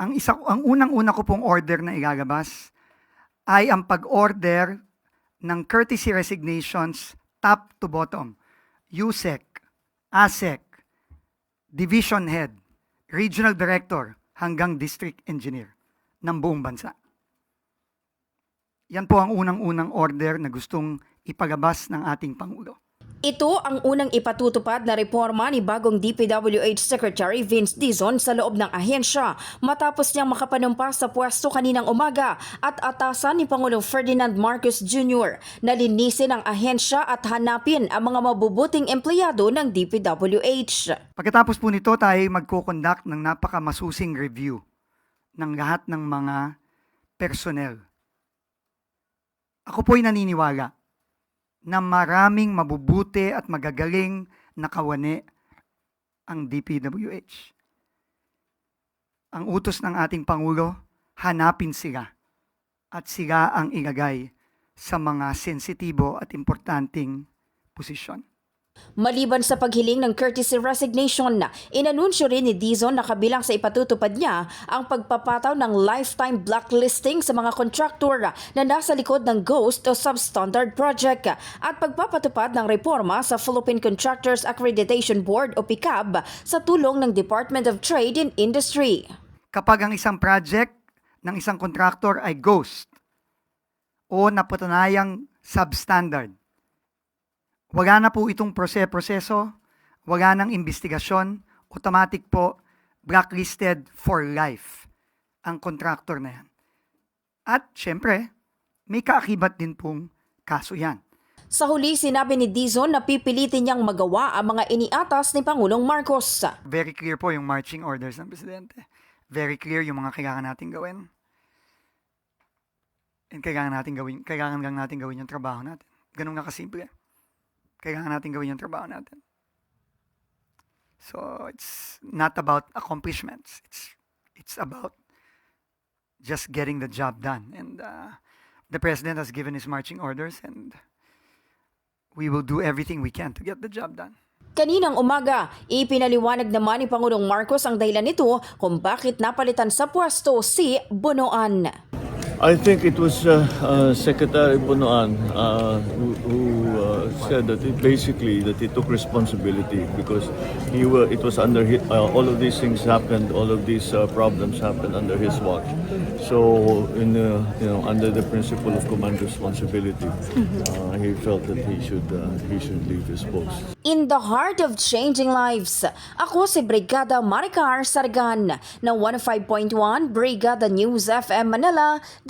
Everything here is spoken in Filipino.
ang isa ang unang-una ko pong order na ilalabas ay ang pag-order ng courtesy resignations top to bottom. USEC, ASEC, Division Head, Regional Director hanggang District Engineer ng buong bansa. Yan po ang unang-unang order na gustong ipagabas ng ating Pangulo. Ito ang unang ipatutupad na reforma ni bagong DPWH Secretary Vince Dizon sa loob ng ahensya matapos niyang makapanumpa sa pwesto kaninang umaga at atasan ni Pangulong Ferdinand Marcos Jr. na linisin ang ahensya at hanapin ang mga mabubuting empleyado ng DPWH. Pagkatapos po nito, tayo magkukonduct ng napakamasusing review ng lahat ng mga personnel. Ako po'y naniniwala na maraming mabubuti at magagaling na kawani ang DPWH. Ang utos ng ating Pangulo, hanapin sila at sila ang ilagay sa mga sensitibo at importanteng posisyon. Maliban sa paghiling ng courtesy resignation, inanunsyo rin ni Dizon na kabilang sa ipatutupad niya ang pagpapataw ng lifetime blacklisting sa mga kontraktor na nasa likod ng Ghost o Substandard Project at pagpapatupad ng reforma sa Philippine Contractors Accreditation Board o PICAB sa tulong ng Department of Trade and Industry. kapag ang isang project ng isang contractor ay ghost o napatunayang substandard. Wala na po itong prose-proseso, wala nang investigasyon, automatic po blacklisted for life ang contractor na yan. At syempre, may kaakibat din pong kaso yan. Sa huli, sinabi ni Dizon na pipilitin niyang magawa ang mga iniatas ni Pangulong Marcos. Very clear po yung marching orders ng Presidente. Very clear yung mga kailangan natin gawin. And kailangan natin gawin, kailangan lang natin gawin yung trabaho natin. Ganun nga kasimple. Kailangan natin gawin yung trabaho natin. So, it's not about accomplishments. It's it's about just getting the job done. And uh, the President has given his marching orders and we will do everything we can to get the job done. Kaninang umaga, ipinaliwanag naman ni Pangulong Marcos ang dahilan nito kung bakit napalitan sa pwesto si Bonoan. I think it was uh, uh, Secretary Bonoan uh, who, who uh, said that it basically that he took responsibility because he were, it was under his, uh, all of these things happened, all of these uh, problems happened under his watch. So, in uh, you know, under the principle of command responsibility, uh, he felt that he should uh, he should leave his post. In the heart of changing lives, ako si Brigada Maricar Sargan ng 105.1 Brigada News FM Manila,